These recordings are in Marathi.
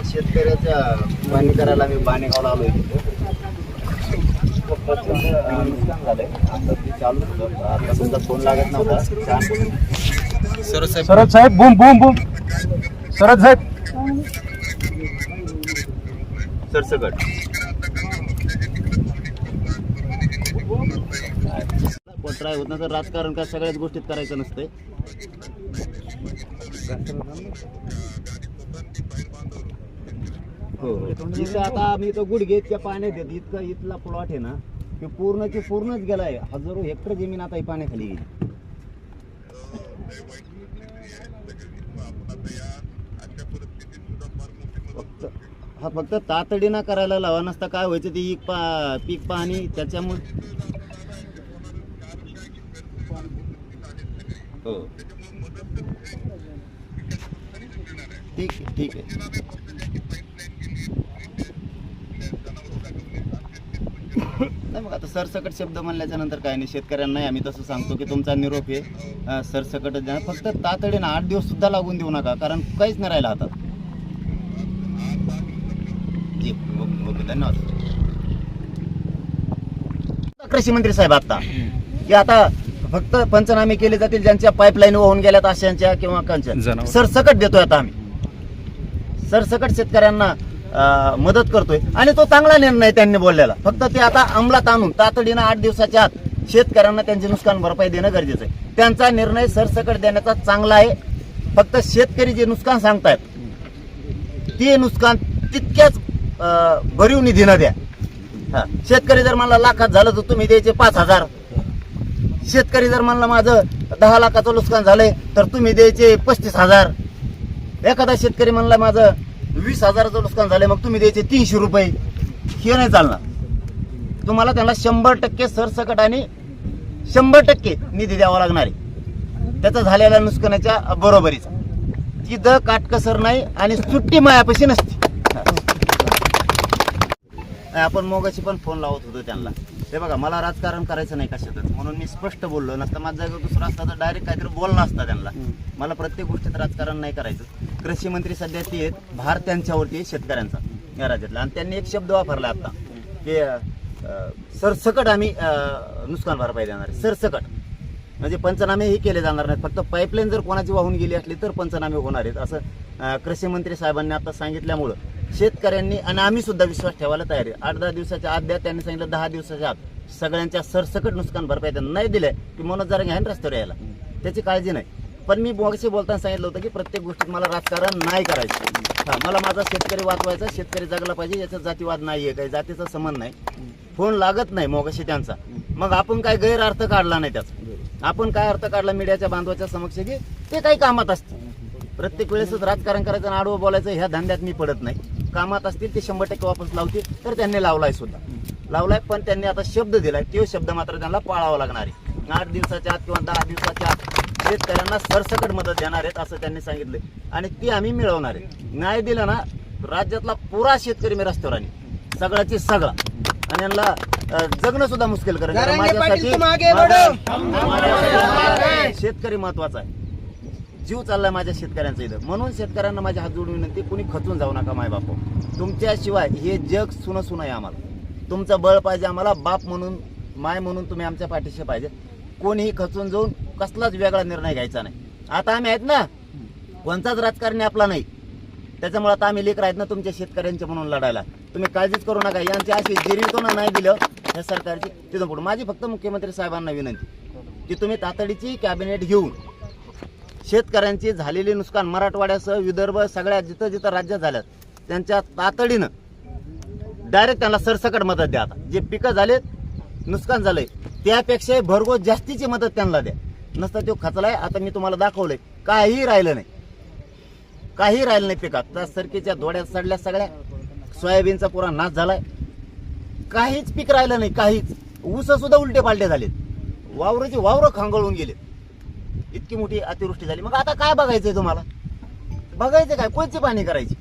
सरसकट शेतकऱ्याच्या पाणी करायला आम्ही बाणेगावला प्रचंड अं, नुकसान झालंय. आता ते चालू होतं. आता फोन लागत नव्हता. छान. सरद साहेब. Boom boom boom. सरद साहेब. सरसकट. कोटराय होत नसतं राजकारण काय सगळ्याच गोष्टीत करायचं नसतंय. इथं आता आम्ही इथं गुडघे इतक्या पाण्यात येत इतकं इथला प्लॉट आहे ना की पूर्णची पूर्णच गेलाय. हजारो हेक्टर जमीन आता ही पाण्याखाली गेली. फक्त हा फक्त तातडीनं करायला लावा नसता काय व्हायचं ते पीक पा पीक पाणी त्याच्यामुळे हो. ठीक आहे ठीक आहे. नाही मग आता सरसकट शब्द म्हणल्याच्या नंतर काय नाही शेतकऱ्यांनाही आम्ही तसं सांगतो की तुमचा निरोप अं, सरसकट फक्त तातडीनं आठ दिवस सुद्धा लागून देऊ नका कारण काहीच नाही राहिलं हातात. जी ओके ओके धन्यवाद. कृषी मंत्री साहेब आता की आता फक्त पंचनामे केले जातील ज्यांच्या पाईपलाईन वाहून गेल्यात अशांच्या किंवा. सरसकट देतोय आता आम्ही. सरसकट शेतकऱ्यांना मदत करतोय. आणि तो चांगला निर्णय त्यांनी बोललेला. फक्त ते आता अंमलात आणून तातडीनं आठ दिवसाच्या आत शेतकऱ्यांना त्यांचे नुकसान भरपाई देणं गरजेचं आहे. त्यांचा निर्णय सरसकट देण्याचा चांगला आहे. फक्त शेतकरी जे नुकसान सांगतायत ते नुकसान तितक्याच भरीव निधीनं द्या. हा. शेतकरी जर मला लाखात झालं तर तुम्ही द्यायचे पाच हजार. शेतकरी जर म्हणलं माझं दहा लाखाचं नुकसान झालंय तर तुम्ही द्यायचे पस्तीस हजार. एखादा शेतकरी म्हणला माझं वीस हजाराचं नुकसान झालं मग तुम्ही द्यायचे तीनशे रुपये. हे नाही चालणार. तुम्हाला त्यांना शंभर टक्के सरसकट आणि शंभर टक्के निधी द्यावा लागणार आहे. त्याचा झालेल्या नुकसानाच्या बरोबरीचा. ती द काटकसर नाही आणि सुट्टी मायापाशी नसते. आपण मोगाशी पण फोन लावत होतो त्यांना. हे बघा मला राजकारण करायचं नाही कशातच म्हणून मी स्पष्ट बोललो नसतं माझा जागेवर दुसरा असता तर डायरेक्ट काहीतरी बोलणं असतं त्यांना. मला प्रत्येक गोष्टीत राजकारण नाही करायचं. कृषी मंत्री सध्या ते आहेत भार त्यांच्यावरती शेतकऱ्यांचा या राज्यातला. आणि त्यांनी एक शब्द वापरला आता की सरसकट आम्ही नुकसान भरपाई देणार आहे. सरसकट. म्हणजे पंचनामेही केले जाणार नाहीत. फक्त पाईपलाईन जर कोणाची वाहून गेली असली तर पंचनामे होणार आहेत. असं कृषी मंत्री साहेबांनी आता सांगितल्यामुळं शेतकऱ्यांनी आणि आम्ही सुद्धा विश्वास ठेवायला तयार आहे. आठ दहा दिवसाच्या आत द्या त्यांनी सांगितलं दहा दिवसाच्या आत. सगळ्यांच्या सरसकट नुकसान भरपाई त्यांना नाही दिले की मनोज जरा घ्या ना रस्त्यावर यायला. त्याची काळजी नाही. पण मी बोगशी बोलताना सांगितलं होतं की प्रत्येक गोष्टीत मला राजकारण नाही करायचं. हा मला माझा शेतकरी वाचवायचा शेतकरी जगला पाहिजे याचा जातीवाद नाही आहे काही जातीचा संबंध नाही. फोन लागत नाही मोगाशी त्यांचा. मग आपण काय गैरअर्थ काढला नाही त्याचा. आपण काय अर्थ काढला मीडियाच्या बांधवाच्या समक्ष की ते काही कामात असते. प्रत्येक वेळेसच राजकारण करायचं आणि आडवं बोलायचं ह्या धंद्यात मी पडत नाही. कामात असतील ते शंभर टक्के वापस लावतील तर त्यांनी लावलाय सुद्धा. लावलाय पण त्यांनी आता शब्द दिलाय. तो शब्द मात्र त्यांना पाळावा लागणार आहे. आठ दिवसाच्या आत किंवा दहा दिवसाच्या आत शेतकऱ्यांना सरसकट मदत देणार आहेत असं त्यांनी सांगितलंय. आणि ती आम्ही मिळवणार आहे. नाही दिलं ना राज्यातला पुरा शेतकरी मी रस्त्यावर आणि सगळ्याची सगळा. आणि यांना जगणं सुद्धा मुश्किल करेल. माझ्यासाठी शेतकरी महत्त्वाचा आहे. जीव चाललाय माझ्या शेतकऱ्यांचा इथं. म्हणून शेतकऱ्यांना माझ्या हात जोडून विनंती कुणी खचून जाऊ नका माय बापू तुमच्याशिवाय हे जग सुन सुन आहे आम्हाला. तुमचं बळ पाहिजे आम्हाला बाप म्हणून माय म्हणून तुम्ही आमच्या पाठीशी पाहिजे. कोणीही खचून जाऊन कसलाच वेगळा निर्णय घ्यायचा नाही. आता आम्ही आहेत ना कोणताच राजकारणी आपला नाही. त्याच्यामुळे आता आम्ही लेकर आहेत ना तुमच्या शेतकऱ्यांचे म्हणून लढायला. तुम्ही काळजीच करू नका यांची अशी जिरीतून नाही दिलं या सरकारची तिथं पुढे. माझी फक्त मुख्यमंत्री साहेबांना विनंती की तुम्ही तातडीची कॅबिनेट घेऊन शेतकऱ्यांची झालेली नुकसान मराठवाड्यासह विदर्भ सगळ्या जिथं जिथं राज्यात झाल्यात त्यांच्या तातडीनं डायरेक्ट त्यांना सरसकट मदत द्या आता. जे पिकं झालेत नुकसान झालंय त्यापेक्षा भरघोस जास्तीची मदत त्यांना द्या. नसता तो खचलाय आता मी तुम्हाला दाखवलंय काही राहिलं नाही. काही राहिलं नाही पिकात. त्या सरकीच्या दोड्यात सडल्या सगळ्या. सोयाबीनचा पुरा नाश झालाय. काहीच पीक राहिलं नाही काहीच. ऊस सुद्धा उलटे पालटे झालेत. वावराची वावरं खांगळून गेले इतकी मोठी अतिवृष्टी झाली. मग आता काय बघायचंय तुम्हाला? बघायचं काय? कोणची पाणी करायची?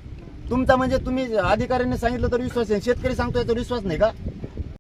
तुमचा म्हणजे तुम्ही अधिकाऱ्यांनी सांगितलं तर विश्वास नाही शेतकरी सांगतोय तर विश्वास नाही का?